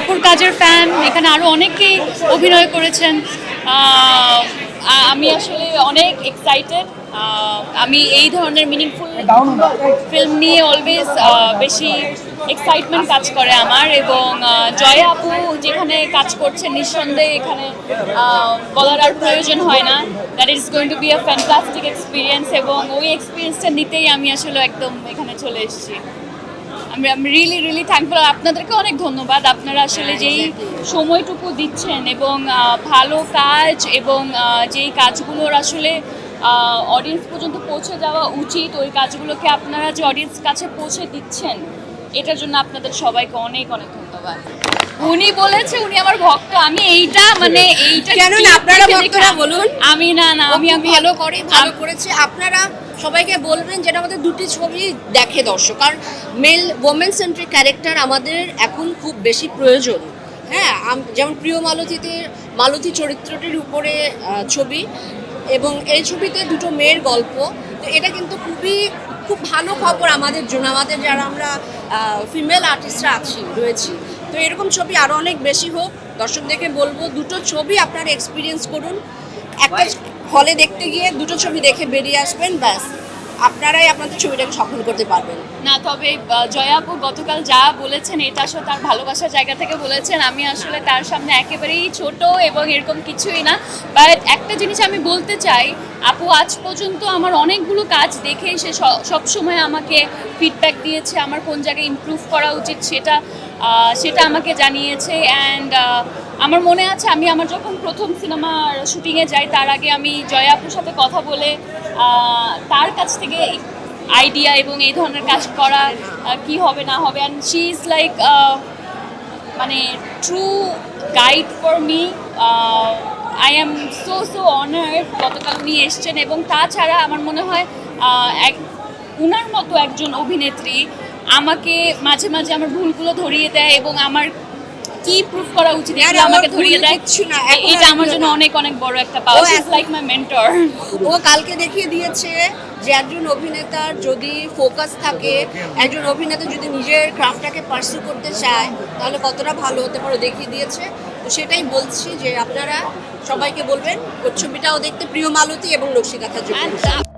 আপুর কাজের ফ্যান এখানে আরও অনেকেই অভিনয় করেছেন। আমি আসলে অনেক এক্সাইটেড আমি এই ধরনের মিনিংফুল ফিল্ম নিয়ে অলওয়েজ বেশি এক্সাইটমেন্ট কাজ করে আমার এবং জয়া আপু যেখানে কাজ করছেন, নিঃসন্দেহে এখানে বলার আর প্রয়োজন হয় না। That is going to be a fantastic experience এবং ওই এক্সপিরিয়েন্সটা নিতেই আমি আসলে একদম এখানে চলে এসেছি। আমি আমি রিয়েলি রিয়েলি থ্যাঙ্কফুল আপনাদেরকে অনেক ধন্যবাদ। আপনারা আসলে যেই সময়টুকু দিচ্ছেন এবং ভালো কাজ এবং যেই কাজগুলোর আসলে অডিয়েন্স পর্যন্ত পৌঁছে যাওয়া উচিত, ওই কাজগুলোকে আপনারা যে অডিয়েন্স কাছে পৌঁছে দিচ্ছেন এটার জন্য আপনাদের সবাইকে অনেক অনেক ধন্যবাদ। উনি বলেছে উনি আমার ভক্ত আমি এইটা মানে এইটা কেন না? আপনারা ভক্তরা বলুন। আমি না না আমি আমি ভালো করে ভালো করেছে। আপনারা সবাইকে বলবেন যেটা আমাদের দুটি ছবি দেখে দর্শক। আর মেল ওমেন সেন্ট্রিক ক্যারেক্টার আমাদের এখন খুব বেশি প্রয়োজন। হ্যাঁ যেমন প্রিয় মালতীতে মালতী চরিত্রটির উপরে ছবি এবং এই ছবিতে দুটো মেয়ের গল্প। তো এটা কিন্তু খুবই খুব ভালো খবর আমাদের জন্য আমাদের যারা আমরা ফিমেল আর্টিস্টরা আছি রয়েছি। তো এরকম ছবি আরও অনেক বেশি হোক দর্শকদেরকে বলব দুটো ছবি আপনারা এক্সপিরিয়েন্স করুন। একটা হলে দেখতে গিয়ে দুটো ছবি দেখে বেরিয়ে আসবেন ব্যাস। আপনারাই আপনাদের ছবিটাকে সফল করতে পারবেন। না, তবে জয়া আপু গতকাল যা বলেছেন, এটা আসলে তার ভালোবাসার জায়গা থেকে বলেছেন। আমি আসলে তার সামনে একেবারেই ছোট এবং এরকম কিছুই না। বাট একটা জিনিস আমি বলতে চাই, আপু আজ পর্যন্ত আমার অনেকগুলো কাজ দেখে সে সব সময় আমাকে ফিডব্যাক দিয়েছে, আমার কোন জায়গায় ইমপ্রুভ করা উচিত সেটা সেটা আমাকে জানিয়েছে। অ্যান্ড আমার মনে আছে, আমি আমার যখন প্রথম সিনেমার শুটিংয়ে যাই, তার আগে আমি জয়া আপুর সাথে কথা বলে তার কাছ থেকে আইডিয়া এবং এই ধরনের কাজ করা কি হবে, না হবে অ্যান্ড শি ইজ লাইক মানে true guide for me I am so so honoured গতকাল উনি এসছেন এবং তাছাড়া আমার মনে হয় এক, উনার মতো একজন অভিনেত্রী আমাকে মাঝে মাঝে আমার ভুলগুলো ধরিয়ে দেয় এবং আমার কি প্রুফ করা উচিত? আর আমাকে ধরিয়ে দেয়? কিচ্ছু না, এটা আমার জন্য অনেক অনেক বড় একটা পাওয়া ইজ লাইক মাই মেন্টর ও কালকে দেখিয়ে দিয়েছে যে একজন অভিনেতার যদি ফোকাস থাকে একজন অভিনেতা যদি নিজের ক্রাফটটাকে পার্সু করতে চায় তাহলে কতটা ভালো হতে পারে দেখিয়ে দিয়েছে। তো সেটাই বলছি যে আপনারা সবাইকে বলবেন ওর ছবিটাও দেখতে প্রিয় মালতী এবং নকশিকাথা যোগ